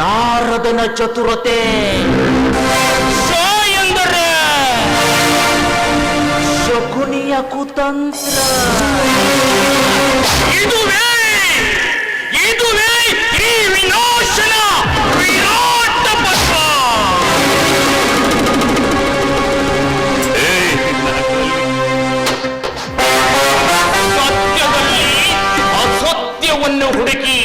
ನಾರದನ ಚತುರತೆ ಶ ಎಂದರೆ ಶಕುನಿಯ ಕುತಂತ್ರ ಇದುವೇ ಇದುವೇ ಈ ವಿನಾಶನ ವಿರಾಟ ಪರ್ವ ಸತ್ಯದಲ್ಲಿ ಅಸತ್ಯವನ್ನು ಹುಡುಕಿ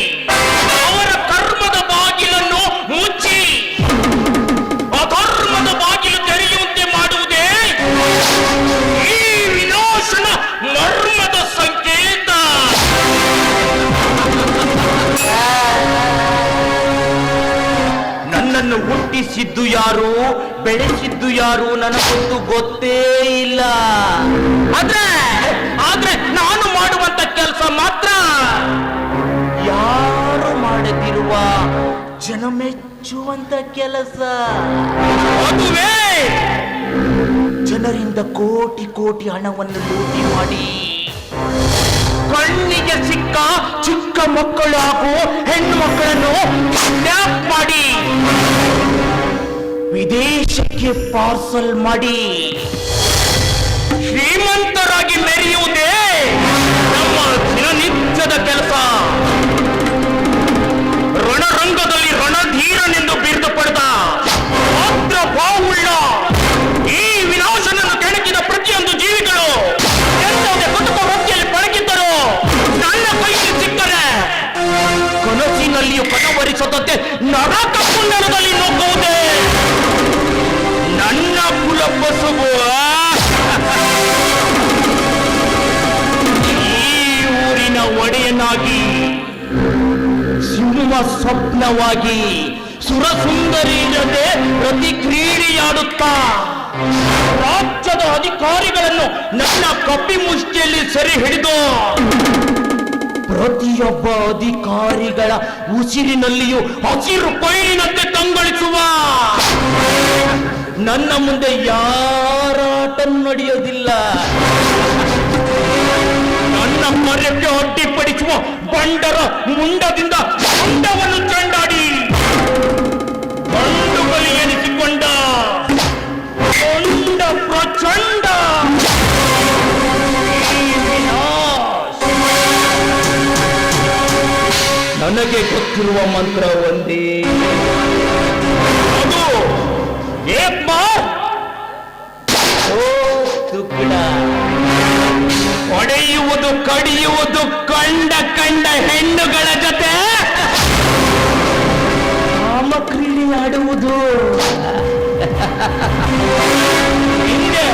ಯಾರು? ಬೆಳೆಸಿದ್ದು ಯಾರು? ನನಗೊಂದು ಗೊತ್ತೇ ಇಲ್ಲ. ಆದ್ರೆ ಆದ್ರೆ ನಾನು ಮಾಡುವಂತ ಕೆಲಸ ಮಾತ್ರ. ಯಾರು ಮಾಡದಿರುವ ಜನ ಮೆಚ್ಚುವಂತ ಕೆಲಸ? ಅದುವೇ ಜನರಿಂದ ಕೋಟಿ ಕೋಟಿ ಹಣವನ್ನು ಲೂಟಿ ಮಾಡಿ. ಕಣ್ಣಿಗೆ ಸಿಕ್ಕ ಚಿಕ್ಕ ಮಕ್ಕಳು ಹಾಗೂ ಹೆಣ್ಣು ಮಕ್ಕಳನ್ನು ಮಾಡಿ. ವಿದೇಶಕ್ಕೆ ಪಾರ್ಸಲ್ ಮಾಡಿ. ಶ್ರೀಮಂತರಾಗಿ ಮೆರೆಯುವುದೇ ನಮ್ಮ ದಿನನಿತ್ಯದ ಕೆಲಸ. ರಣರಂಗದಲ್ಲಿ ರಣಧೀರನೆಂದು ಬಿರುದು ಪಡೆದ ಮಾತ್ರ ಬಾಹುಳ್ಳ ಈ ವಿನಾಶನನ್ನು ಕೆಣಕಿದ ಪ್ರತಿಯೊಂದು ಜೀವಿಗಳು ಎಂತದೇ ಕುಟುಂಬ ವೃತ್ತಿಯಲ್ಲಿ ಪಳಗಿದ್ದರು ನನ್ನ ಕೈಗೆ ಸಿಕ್ಕರೆ. ಕನಸಿನಲ್ಲಿಯೂ ಕನವರಿಸದಂತೆ ನರಕ ಕುಂಡಲದಲ್ಲಿ ಸಿಂಹ ಸ್ವಪ್ನವಾಗಿ ಸುರಸುಂದರಿ ಜೊತೆ ಪ್ರತಿ ಕ್ರೀಡೆಯಾಡುತ್ತಾ ರಾಜ್ಯದ ಅಧಿಕಾರಿಗಳನ್ನು ನನ್ನ ಕಪ್ಪಿ ಮುಷ್ಟಿಯಲ್ಲಿ ಸರಿ ಹಿಡಿದು ಪ್ರತಿಯೊಬ್ಬ ಅಧಿಕಾರಿಗಳ ಉಸಿರಿನಲ್ಲಿಯೂ ಹಸಿರು ಪೈರಿನಂತೆ ತಂಗಳಿಸುವ ನನ್ನ ಮುಂದೆ ಯಾರಾಟ ನಡೆಯೋದಿಲ್ಲ ನನ್ನ ಮರಕ್ಕೆ ಅಡ್ಡಿಪಡಿಸುವ ಬಂಡರ ಮುಂಡದಿಂದ ಮುಂಡವನ್ನು ಚಂಡಾಡಿ. ಬಂಡುಗಳು ಎನಿಸಿಕೊಂಡ. ಕೊಂಡ ಪ್ರಚಂಡ. ನನಗೆ ಗೊತ್ತಿರುವ ಮಂತ್ರ ಒಂದೇ. ಅದು ಕಡಿಯುವುದು ಕಂಡ ಕಂಡ ಹೆಣ್ಣುಗಳ ಜೊತೆ ಕಾಮಕ್ರೀಡೆ ಆಡುವುದು. ಹಿಂದೆ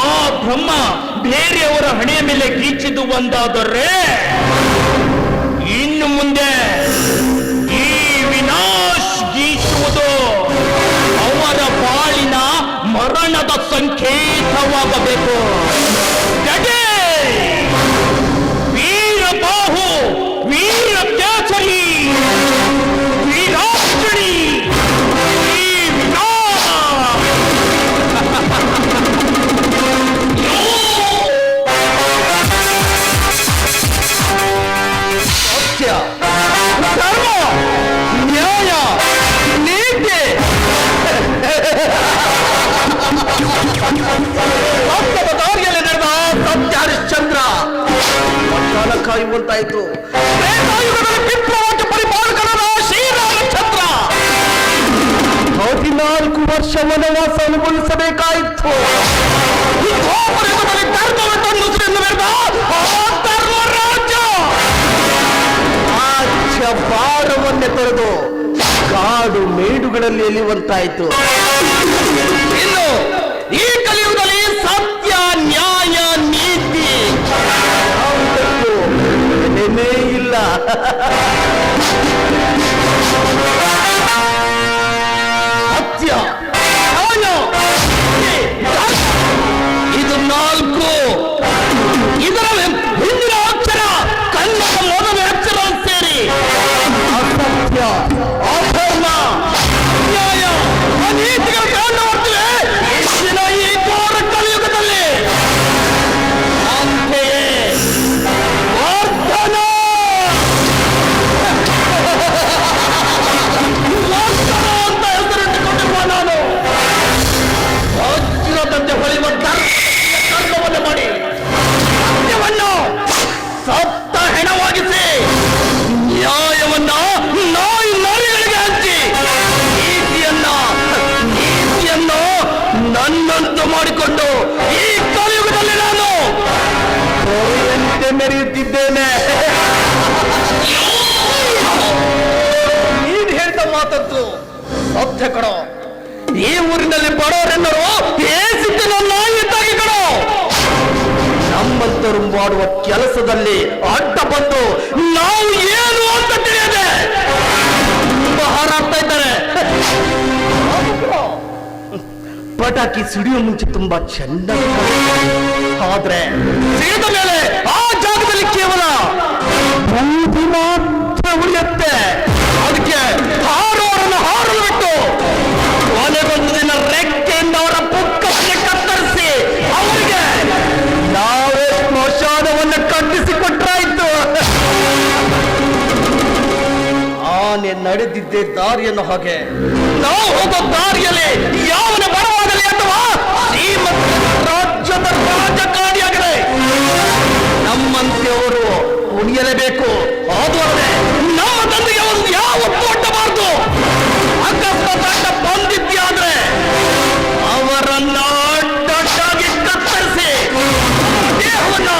ಆ ಬ್ರಹ್ಮ ಬೇರೆಯವರ ಹಣೆಯ ಮೇಲೆ ಗೀಚಿದು ಒಂದಾದರೆ ಇನ್ನು ಮುಂದೆ ಈ ವಿನಾಶ್ ಗೀಚುವುದು ಅವರ ಬಾಳಿನ ಮರಣದ ಸಂಕೇತವಾಗಬೇಕು. ವನವಾಸ ಅನುಭವಿಸಬೇಕಾಯಿತು ಭಾರವನ್ನೇ ತೊರೆದು ಕಾಡು ಮೇಡುಗಳಲ್ಲಿ ಎಲ್ಲಿವಂತಾಯಿತು ಇನ್ನು ಈ ಕಲಿಯುಗದಲ್ಲಿ ಸತ್ಯ ನ್ಯಾಯ ನೀತಿ. ಯಾವುದಕ್ಕೂ ಇಲ್ಲ. ನನ್ನಂತೂ ಮಾಡಿಕೊಂಡು ಈ ಕಲಿಯುಗದಲ್ಲಿ ನಾನು ಮೆರೆಯುತ್ತಿದ್ದೇನೆ. ನೀನು ಹೇಳಿದ ಮಾತದ್ದು ಸತ್ಯ ಕಣೋ. ಈ ಊರಿನಲ್ಲಿ ಬಡವರೆಲ್ಲರೂ ಏಸಿದ್ದನ ನಾಯಿ ಇದ್ದಾಗೆ ಕಣೋ. ನಮ್ಮಂತರು ಮಾಡುವ ಕೆಲಸದಲ್ಲಿ ಅಡ್ಡ ಬಂದು ನಾವು ಏನು ಅಂತ ಪಟಾಕಿ ಸಿಡಿಯೋ ಮುಂಚೆ ತುಂಬಾ ಕಾಣುತ್ತೆ. ಆದ್ರೆ ಸಿಡಿದ ಮೇಲೆ ಆ ಜಾಗದಲ್ಲಿ ಕೇವಲ ನಡೆದಿದ್ದೇ ದಾರಿಯನ್ನು ಹಾಗೆ. ನಾವು ಹೋಗೋ ದಾರಿಯಲ್ಲಿ ಯಾವನ ಬರವಾಗಲಿ ಅಥವಾ ರಾಜ್ಯದ ರಾಜಕಾರಣಿಯಾಗಲಿ. ನಮ್ಮಂತೆಯವರು ಉಳಿಯಲೇಬೇಕು ಅದು ಅಲ್ಲದೆ ನಮ್ಮ ತಂದೆಗೆ ಒಂದು ಯಾವ ಕೊಟ್ಟಬಾರದು ಅಕಸ್ಮಾತ್ ಅಡ್ಡ ಅವರನ್ನ ಅಡ್ಡಡ್ಡಾಗಿ ಕತ್ತರಿಸಿ ದೇಹವನ್ನು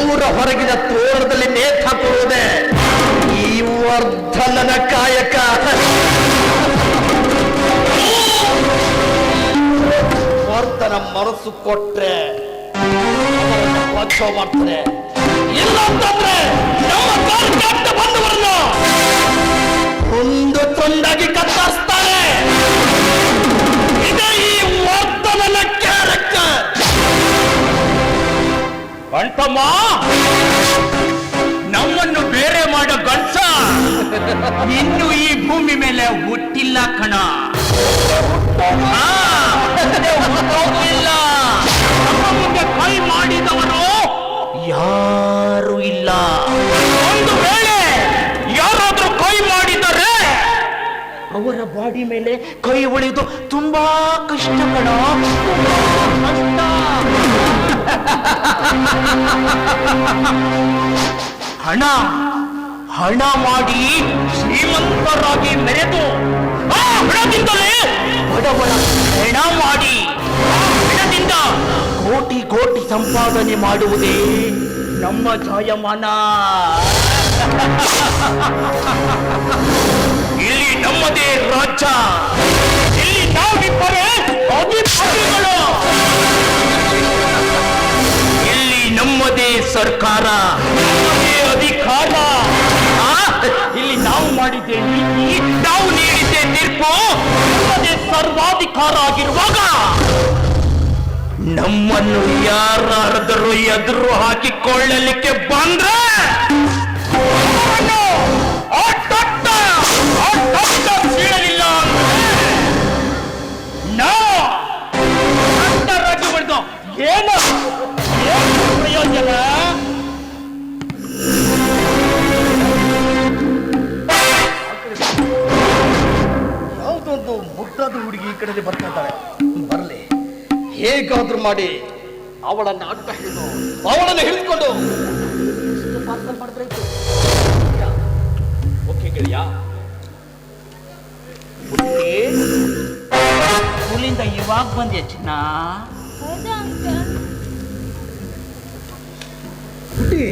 ಊರ ಹೊರಗಿನ ತೋರಣದಲ್ಲಿ ಕಾಯಕ. ವರ್ತನ ಮನಸ್ಸು ಕೊಟ್ರೆ ಪಕ್ಷ ಮಾಡ್ತಾರೆ. ಇಲ್ಲ ಅಂತಂದ್ರೆ ಬಂದವರನ್ನ ಒಂದು ತುಂಡಾಗಿ ಕತ್ತರಿಸ್ತಾರೆ ಇದೇ ಈ ಕ್ಯಾರೆಕ್ಟರ್ ಬಂಟಮ್ಮ ಇನ್ನು ಈ ಭೂಮಿ ಮೇಲೆ ಹುಟ್ಟಿಲ್ಲ ಕಣ. ಆ, ಹುಟ್ಟೋಗಿಲ್ಲ. ನಮ್ಮ ಮುಂದೆ ಕೈ ಮಾಡಿದವರು ಯಾರು ಇಲ್ಲ. ಒಂದು ವೇಳೆ ಯಾರಾದ್ರೂ ಕೈ ಮಾಡಿದರೆ ಅವರ ಬಾಡಿ ಮೇಲೆ ಕೈ ಉಳಿದು ತುಂಬಾ ಕಷ್ಟ ಕಣ. ಕಷ್ಟ ಹಣ. ಹಣ ಮಾಡಿ ಶ್ರೀಮಂತರಾಗಿ ಮೆರೆದು ಆ ಹಣದಿಂದಲೇ ಬಡವರ ಹೆಣ ಮಾಡಿ ಆ ಕೋಟಿ ಕೋಟಿ ಸಂಪಾದನೆ ಮಾಡುವುದೇ ನಮ್ಮ ಜಾಯಮಾನ. ಇಲ್ಲಿ ನಮ್ಮದೇ ರಾಜ್ಯ. ಇಲ್ಲಿ ನಾವಿಬ್ಬರೇ ಅಧಿಪತಿಗಳು ಇಲ್ಲಿ ನಮ್ಮದೇ ಸರ್ಕಾರ ನಮ್ಮದೇ ಅಧಿಕಾರ ಆ? ಇಲ್ಲಿ ನಾವು ಮಾಡಿದ್ದೆ ನೀತಿ ನಾವು ನೀಡಿದ್ದೆ ತೀರ್ಪು ಅದೇ ಸರ್ವಾಧಿಕಾರ ಆಗಿರುವಾಗ ನಮ್ಮನ್ನು ಯಾರಾದರೂ ಎದುರು ಹಾಕಿಕೊಳ್ಳಲಿಕ್ಕೆ ಬಂದ್ರೆ ಮುದ್ದಾದ ಬರ್ತಾರೆ ಈ ಕಡೆ ಬರ್ತಾ ಇದ್ದಾಳೆ. ಬರಲಿ. ಹೇಗಾದ್ರೂ ಮಾಡಿ ಅವಳನ್ನ ಅಡ್ಡ ಹಿಡಿದು ಅವಳನ್ನು ಹಿಡಿದುಕೊಂಡು ಪಾರ್ಸಲ್ ಮಾಡಿದ್ರೆ ಓಕೆ ಗೆಳೆಯ. ಸ್ಕೂಲಿಂದ ಇವಾಗ ಬಂದೆ ಚಿನ್ನ? ಹೌದಾ ಅಂಕಲ್ ಹುಟ್ಟಿ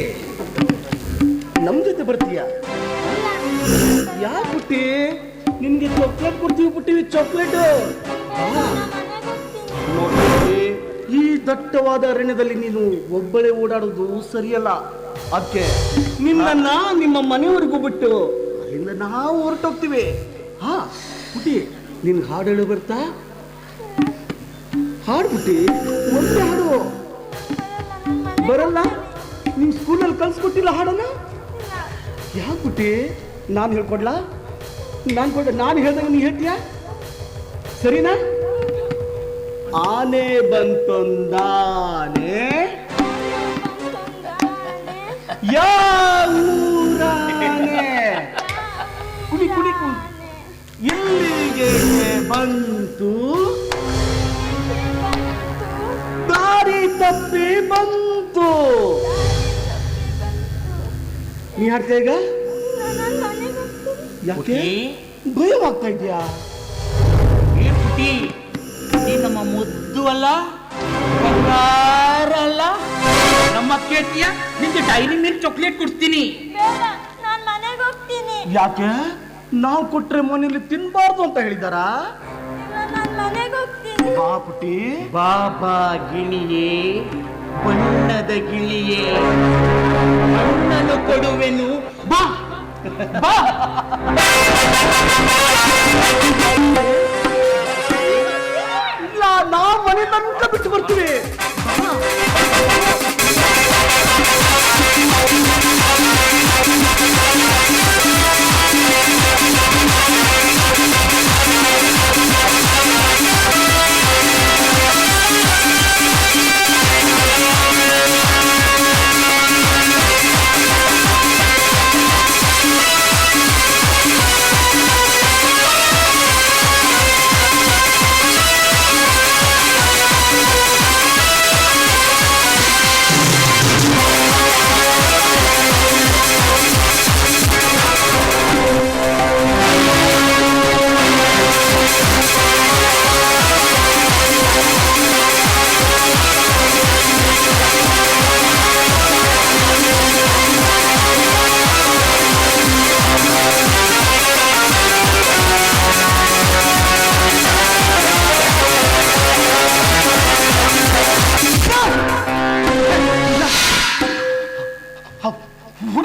ನಮ್ ಜೊತೆ ಬರ್ತೀಯ? ಯಾ ಪುಟ್ಟಿ ನಿನ್ಗೆ ಚಾಕ್ಲೇಟ್ ಕೊಡ್ತೀವಿ ಬಿಟ್ಟಿವಿ ಚಾಕ್ಲೇಟ್ ನೋಡಿ ಈ ದಟ್ಟವಾದ ಅರಣ್ಯದಲ್ಲಿ ನೀನು ಒಬ್ಬಳೇ ಓಡಾಡೋದು ಸರಿಯಲ್ಲ. ಅದಕ್ಕೆ ನಿನ್ನನ್ನ ನಿಮ್ಮ ಮನೆಯವರೆಗೂ ಬಿಟ್ಟು ಅಲ್ಲಿಂದ ನಾವು ಹೊರಟೋಗ್ತೀವಿ. ಹಾ ಬುಟ್ಟಿ ನಿನ್ ಹಾಡು ಹೇಳು ಬರ್ತಾ? ಹಾಡು ಬಿಟ್ಟಿ ಒಂದೇ ಹಾಡು. ಬರಲ್ಲ? ನಿಮ್ ಸ್ಕೂಲಲ್ಲಿ ಕಲ್ಸ್ಕೊಟ್ಟಿಲ್ಲ ಹಾಡನ್ನ? ಯಾಕೆ ಬಿಟ್ಟಿ ನಾನು ಹೇಳ್ಕೊಡ್ಲಾ? ನಾನು ಕೊಟ್ಟೆ ನಾನು ಹೇಳ್ದಂಗೆ ನೀ ಹೇಳ್ತೀಯಾ? ಸರಿನಾ? ಆನೆ ಬಂತೊಂದಾನೆ. ಕುಡಿ ಕುಡಿ. ಎಲ್ಲಿಗೆ ಬಂತು? ದಾರಿ ತಪ್ಪಿ ಬಂತು. ನೀ ಹಾಡ್ತೀಯ ಈಗ? ಯಾಕೆ? ಪುಟಿ ಭಯವಾಗ್ತಾ ಇದೆಯಾ? ಏ ಪುಟಿ ನೀ ನಮ್ಮ ಮುದ್ದು ಅಲ್ಲ ಬಂಗಾರ ಅಲ್ಲ. ನಮ್ಮ ಕೇಳ್ತೀಯ ನಿಂಗೆ ಡೈರಿ ಮಿಲ್ಕ್ ಚಾಕ್ಲೇಟ್ ಕೊಡ್ತೀನಿ. ಬೇಡ ನಾನ್ ಮನೆಗೆ ಹೋಗ್ತೀನಿ. ಯಾಕೆ? ನಾವು ಕೊಟ್ರೆ ಮನೇಲಿ ತಿನ್ಬಾರ್ದು ಅಂತ ಹೇಳಿದಾರಾ? ಇಲ್ಲ ನಾನ್ ಮನೆಗೆ ಹೋಗ್ತೀನಿ. ಬಾ ಪುಟ್ಟಿ ಬಾಬಾ ಗಿಳಿಯೇ ಬಣ್ಣದ ಗಿಳಿಯೇ. ಬಣ್ಣದ ಕೊಡುವೆನು. ಬಾ. ಇಲ್ಲ ನಾವು ಮನೆ ತನಕ ಬಿಟ್ಟು ಬರ್ತೀವಿ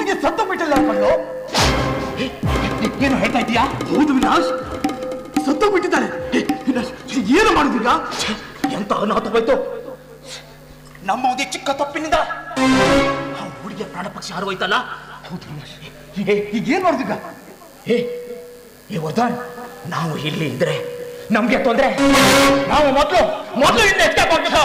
ಹುಡುಗಿ ಸತ್ತು ಬಿಟ್ಟಿಲ್ಲ ಅನ್ಕೊಂಡು ಏನು ಹೇಳ್ತಾ ಇದೀಯಾ ಹೌದು ವಿನಾಶ್. ಸತ್ತು ಬಿಟ್ಟಿದ್ದಾಳೆ. ವಿನಾಶ್ ಏನು ಮಾಡುದೀಗ? ಎಂತ ಅನಾಥವಾಯ್ತು ನಮ್ಮ ಒಂದು ಚಿಕ್ಕ ತಪ್ಪಿನಿಂದ. ಆ ಹುಡುಗಿಯ ಪ್ರಾಣ ಪಕ್ಷಿ ಹೋಯ್ತಲ್ಲ? ಹೌದು ವಿನಾಶ್. ಈಗ ಈಗ ಏನ್ ಮಾಡುದೀಗ? ಏ ಏ ವರ್ಧನ್ ನಾವು ಇಲ್ಲಿ ಇದ್ರೆ ನಮ್ಗೆ ತೊಂದ್ರೆ. ನಾವು ಮೊದಲು ಮೊದಲು ಇಂದ ಎಷ್ಟೇ ಆಗ್ಬೇಕು